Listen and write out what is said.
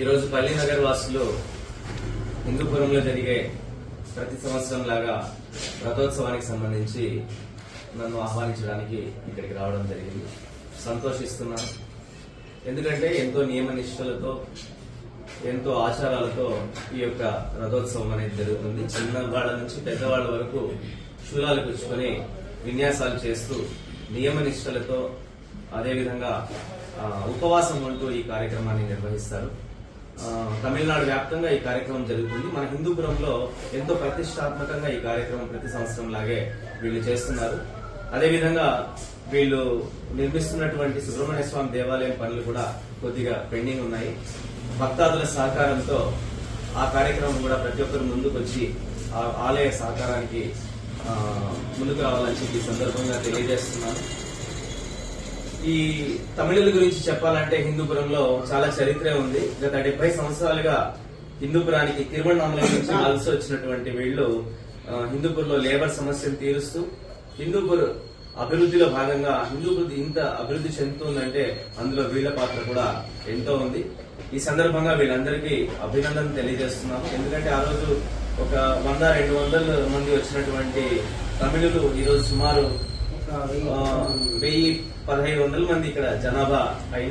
ఈరోజు పల్లీనగర్ వాసులు హిందూపురంలో జరిగే ప్రతి సంవత్సరం లాగా రథోత్సవానికి సంబంధించి నన్ను ఆహ్వానించడానికి ఇక్కడికి రావడం జరిగింది. సంతోషిస్తున్నాను. ఎందుకంటే ఎంతో నియమ నిష్ఠలతో ఎంతో ఆచారాలతో ఈ యొక్క రథోత్సవం అనేది జరుగుతుంది. చిన్నవాళ్ళ నుంచి పెద్దవాళ్ళ వరకు శూలాలు పుచ్చుకొని విన్యాసాలు చేస్తూ నియమ నిష్ఠలతో అదేవిధంగా ఉపవాసం ఉంటూ ఈ కార్యక్రమాన్ని నిర్వహిస్తారు. తమిళనాడు వ్యాప్తంగా ఈ కార్యక్రమం జరుగుతుంది. మన హిందూపురంలో ఎంతో ప్రతిష్టాత్మకంగా ఈ కార్యక్రమం ప్రతి సంవత్సరం లాగే వీళ్ళు చేస్తున్నారు. అదేవిధంగా వీళ్ళు నిర్మిస్తున్నటువంటి సుబ్రహ్మణ్య స్వామి దేవాలయం పనులు కూడా కొద్దిగా పెండింగ్ ఉన్నాయి. భక్తాదుల సహకారంతో ఆ కార్యక్రమం కూడా ప్రతి ఒక్కరు ముందుకు వచ్చి ఆ ఆలయ సహకారానికి ముందుకు రావాలని చెప్పి ఈ సందర్భంగా తెలియజేస్తున్నాను. ఈ తమిళుల గురించి చెప్పాలంటే హిందూపురంలో చాలా చరిత్ర ఉంది. గత డెబ్బై సంవత్సరాలుగా హిందూపురానికి తిరువణామల నుంచి వలస వచ్చినటువంటి వీళ్ళు హిందూపూర్లో లేబర్ సమస్యను తీరుస్తూ హిందూపూర్ అభివృద్ధిలో భాగంగా హిందూపూర్ ఇంత అభివృద్ధి చెందుతుందంటే అందులో వీళ్ళ పాత్ర కూడా ఎంతో ఉంది. ఈ సందర్భంగా వీళ్ళందరికీ అభినందన తెలియజేస్తున్నాము. ఎందుకంటే ఆ రోజు ఒక వంద రెండు వందల మంది వచ్చినటువంటి తమిళులు ఈరోజు సుమారు వెయ్యి పదహైదు వందల మంది ఇక్కడ జనాభా అయిన